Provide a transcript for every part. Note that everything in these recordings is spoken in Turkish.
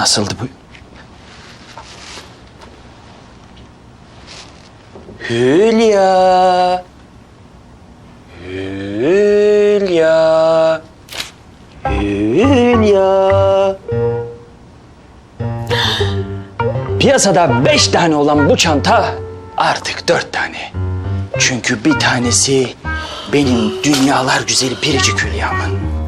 Nasıldı bu? Hülya. Hülya. Hülya. Piyasada beş tane olan bu çanta artık dört tane. Çünkü bir tanesi benim dünyalar güzeli biricik Hülya'mın.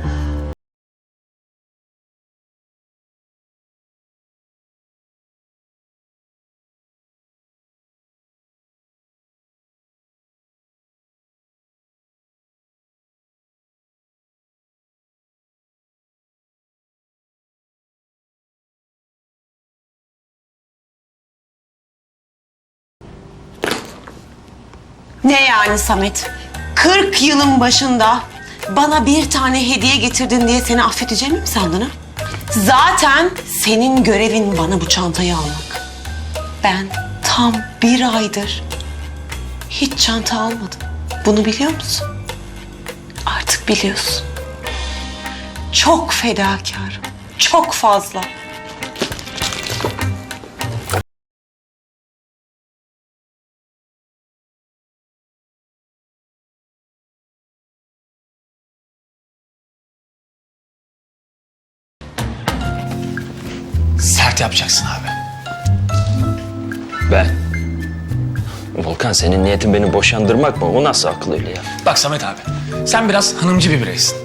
Ne yani Samet? 40 yılın başında bana bir tane hediye getirdin diye seni affedeceğimi mi sandın ha? Zaten senin görevin bana bu çantayı almak. Ben tam bir aydır hiç çanta almadım. Bunu biliyor musun? Artık biliyorsun. Çok fedakarım. Çok fazla. Sert yapacaksın abi. Ben. Volkan senin niyetin beni boşandırmak mı? O nasıl akıl öyle ya? Bak Samet abi, sen biraz hanımcı bir bireysin.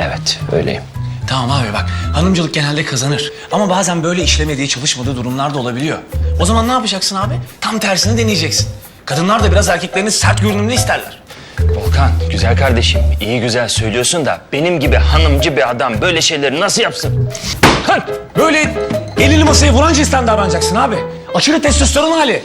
Evet öyleyim. Tamam abi bak, hanımcılık genelde kazanır. Ama bazen böyle işlemediği, çalışmadığı durumlar da olabiliyor. O zaman ne yapacaksın abi? Tam tersini deneyeceksin. Kadınlar da biraz erkeklerini sert görünümlü isterler. Volkan güzel kardeşim iyi güzel söylüyorsun da benim gibi hanımcı bir adam böyle şeyleri nasıl yapsın? Hın! Böyle elini masaya vuran cinsten davranacaksın abi. Aşırı testosteron hali.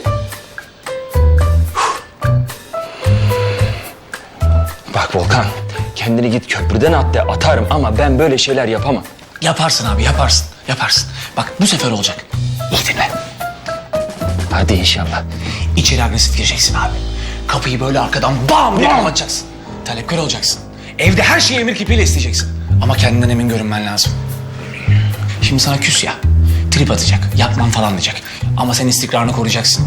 Bak Volkan kendini git köprüden at de atarım ama ben böyle şeyler yapamam. Yaparsın abi, yaparsın. Yaparsın. Bak bu sefer olacak. İyi dinle. Hadi inşallah. İçeri agresif gireceksin abi. Kapıyı böyle arkadan bam diye kapatacaksın. Talepkar olacaksın. Evde her şeyi emir kipiyle isteyeceksin. Ama kendinden emin görünmen lazım. Şimdi sana küs ya. Trip atacak. Yapmam falan diyecek. Ama sen istikrarını koruyacaksın.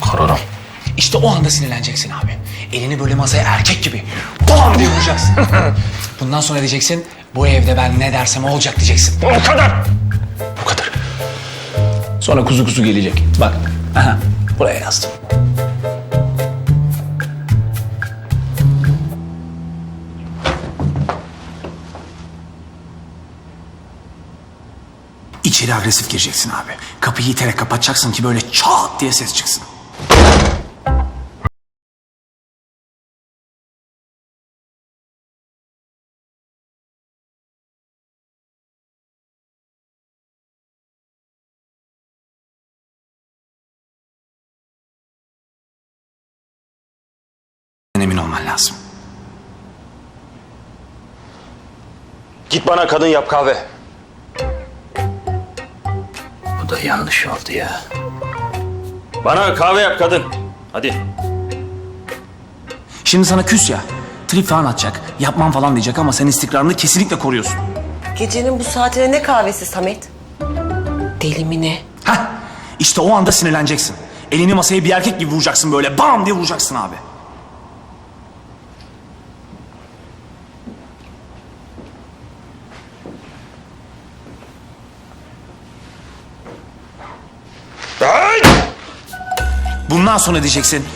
Korurum. İşte o anda sinirleneceksin abi. Elini böyle masaya erkek gibi bam diye vuracaksın. Bundan sonra diyeceksin bu evde ben ne dersem olacak diyeceksin. O kadar. Bu kadar. Sonra kuzu kuzu gelecek. Bak. Aha, buraya yazdım. İçeri agresif gireceksin abi. Kapıyı iterek kapatacaksın ki böyle çat diye ses çıksın. Emin olman lazım. Git bana kadın yap kahve. Yanlış oldu ya. Bana kahve yap kadın. Hadi. Şimdi sana küs ya. Trip falan atacak. Yapmam falan diyecek ama sen istikrarını kesinlikle koruyorsun. Gecenin bu saatine ne kahvesi Samet? Deli mi ne? Heh. İşte o anda sinirleneceksin. Elini masaya bir erkek gibi vuracaksın böyle. Bam diye vuracaksın abi. Bundan sonra diyeceksin.